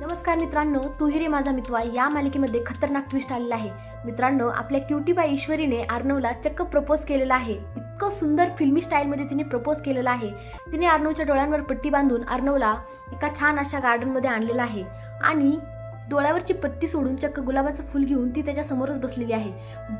नमस्कार मित्रांनो तुहिरे माझा मितवा. या मालिकेमध्ये खतरनाक ट्विस्ट आलेला आहे. मित्रांनो आपल्या क्युटी बाय ईश्वरीने आर्नवला चक्क प्रपोज केलेला आहे. इतकं सुंदर फिल्मी स्टाईलमध्ये तिने प्रपोज केलेलं आहे. तिने आर्नवच्या डोळ्यांवर पट्टी बांधून आर्नवला एका छान अशा गार्डनमध्ये आणलेला आहे. आणि डोळ्यावरची पट्टी सोडून चक्क गुलाबाचं फुल घेऊन ती त्याच्या समोरच बसलेली आहे.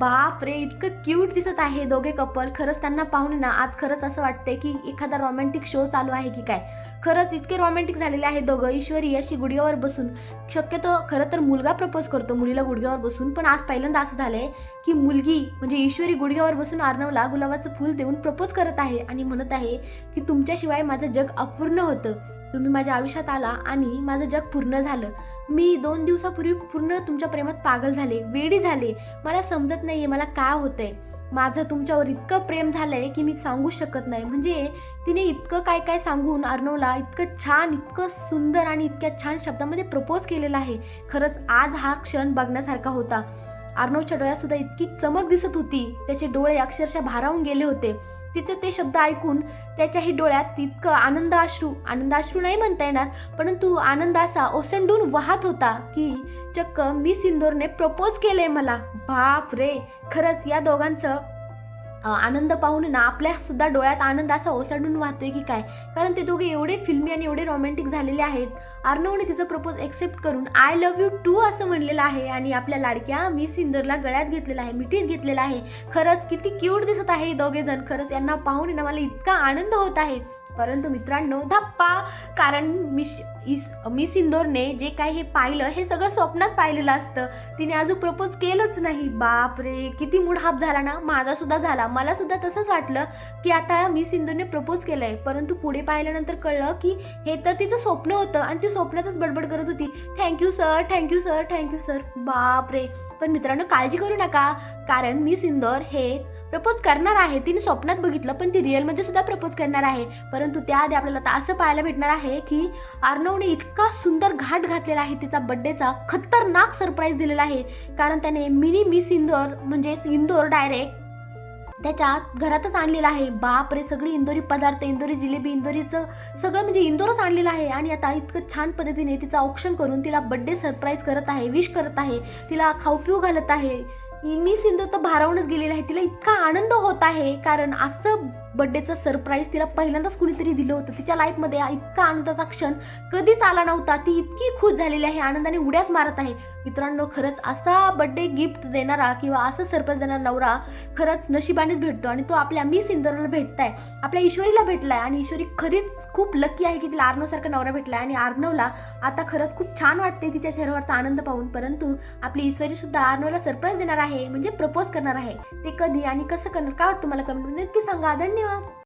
बाप रे इतकं क्यूट दिसत आहे दोघे कपल खरंच त्यांना पाहून ना आज खरंच असं वाटतंय की एखादा रोमॅन्टिक शो चालू आहे की काय? खरंच इतके रोमॅन्टिक झालेले आहे दोघं. ईश्वरी अशी गुडघ्यावर बसून. शक्यतो खरं तर मुलगा प्रपोज करतो मुलीला गुडघ्यावर बसून. पण आज पहिल्यांदा असं झालंय की मुलगी म्हणजे ईश्वरी गुडघ्यावर बसून अर्णवला गुलाबाचं फुल देऊन प्रपोज करत आहे आणि म्हणत आहे की तुमच्याशिवाय माझं जग अपूर्ण होतं. तुम्ही माझ्या आयुष्यात आला आणि माझं जग पूर्ण झालं. मी दोन दिवसापूर्वी पूर्ण तुमच्या प्रेमात पागल झाले वेडी झाले. मला समजत नाही आहे मला काय होतंय. माझं तुमच्यावर इतकं प्रेम झालं आहे की मी सांगू शकत नाही. म्हणजे तिने इतकं काय काय सांगून अर्णवला इतकं छान इतकं सुंदर आणि इतक्या छान शब्दामध्ये प्रपोज केलेला आहे. खरंच आज हा क्षण बघण्यासारखा होता. आर्नवच्या डोळ्यात सुद्धा इतकी चमक दिसत होती. त्याचे डोळे अक्षरशः भारावून गेले होते. तिथे ते शब्द ऐकून त्याच्याही डोळ्यात तितकं इतकं आनंदाश्रू आनंदाश्रू नाही म्हणता येणार परंतु आनंद असा ओसंडून वाहत होता की चक्क मी सिंदूरने प्रपोज केलंय मला. बाप रे खरंच या दोघांचं आनंद पाहून ना आपल्या सुद्धा डोळ्यात आनंद असा ओसाडून वाहतोय की काय? कारण ते दोघे एवढे फिल्मी आणि एवढे रोमॅन्टिक झालेले आहेत. अर्णवने तिचं प्रपोज एक्सेप्ट करून आय लव्ह यू टू असं म्हणलेलं आहे आणि आपल्या लाडक्या मी सिंदरला गळ्यात घेतलेला आहे मिठीत घेतलेला आहे. खरंच किती क्यूट दिसत आहे हे दोघे जण खरंच यांना पाहून ना मला इतका आनंद होत आहे. परंतु मित्रांनो धप्पा! कारण मिश इस मिस इंदोरने जे काही हे पाहिलं हे सगळं स्वप्नात पाहिलेलं असतं. तिने अजून प्रपोज केलंच नाही. बाप रे किती मूड हाफ झाला ना? माझा सुद्धा झाला. मला सुद्धा तसंच वाटलं की आता मिस इंदोरने प्रपोज केलंय. परंतु पुढे पाहिल्यानंतर कळलं की हे तर तिचं स्वप्न होतं आणि ती स्वप्नातच बडबड करत होती. Thank you sir thank you sir thank you sir बाप रे पण मित्रांनो काळजी करू नका. कारण मिस इंदोर हे प्रपोज करणार आहे. तिने स्वप्नात बघितलं पण ती रिअलमध्ये सुद्धा प्रपोज करणार आहे. परंतु परंतु त्याआधी आपल्याला आता असं पाहायला भेटणार आहे की अर्णवने इतका सुंदर घाट घातलेला आहे तिचा बड्डेचा खतरनाक सरप्राईज दिलेला आहे. कारण त्याने मिनी मिस इंदोर म्हणजेच इंदोर डायरेक्ट त्याच्या घरातच आणलेला आहे. बाप रे सगळी इंदोरी पदार्थ इंदोरी जिलेबी इंदोरीचं सगळं म्हणजे इंदोरच आणलेलं आहे. आणि आता इतकं छान पद्धतीने तिचं औक्षण करून तिला बड्डे सरप्राईज करत आहे विश करत आहे. तिला खाऊ पिऊ घालत आहे. मी सिंधू तर भारावूनच गेलेला आहे. तिला इतका आनंद होत आहे. कारण असं बड्डेचं सरप्राईज तिला पहिल्यांदाच कुणीतरी दिलं होतं. तिच्या लाईफमध्ये इतका आनंदाचा क्षण कधीच आला नव्हता. ती इतकी खुश झालेली आहे आनंदाने उड्याच मारत आहे. मित्रांनो खरंच असा बड्डे गिफ्ट देणारा किंवा असं सरप्राईज देणारा नवरा खरंच नशिबानेच भेटतो आणि तो आपल्या मी सिंदरला भेटताय. आपल्या ईश्वरीला भेटलाय आणि ईश्वरी खरीच खूप लकी आहे की तिला आर्नवसारखा नवरा भेटलाय आणि आर्नवला आता खरंच खूप छान वाटते तिच्या चेहऱ्यावरचा आनंद पाहून. परंतु आपली ईश्वरी सुद्धा आर्नवला सरप्राईज देणार आहे म्हणजे प्रपोज करणार आहे. ते कधी आणि कसं करणार काय वाटतं मला कमेंटमध्ये नक्की सांगा. धन्यवाद. Hoşçakalın.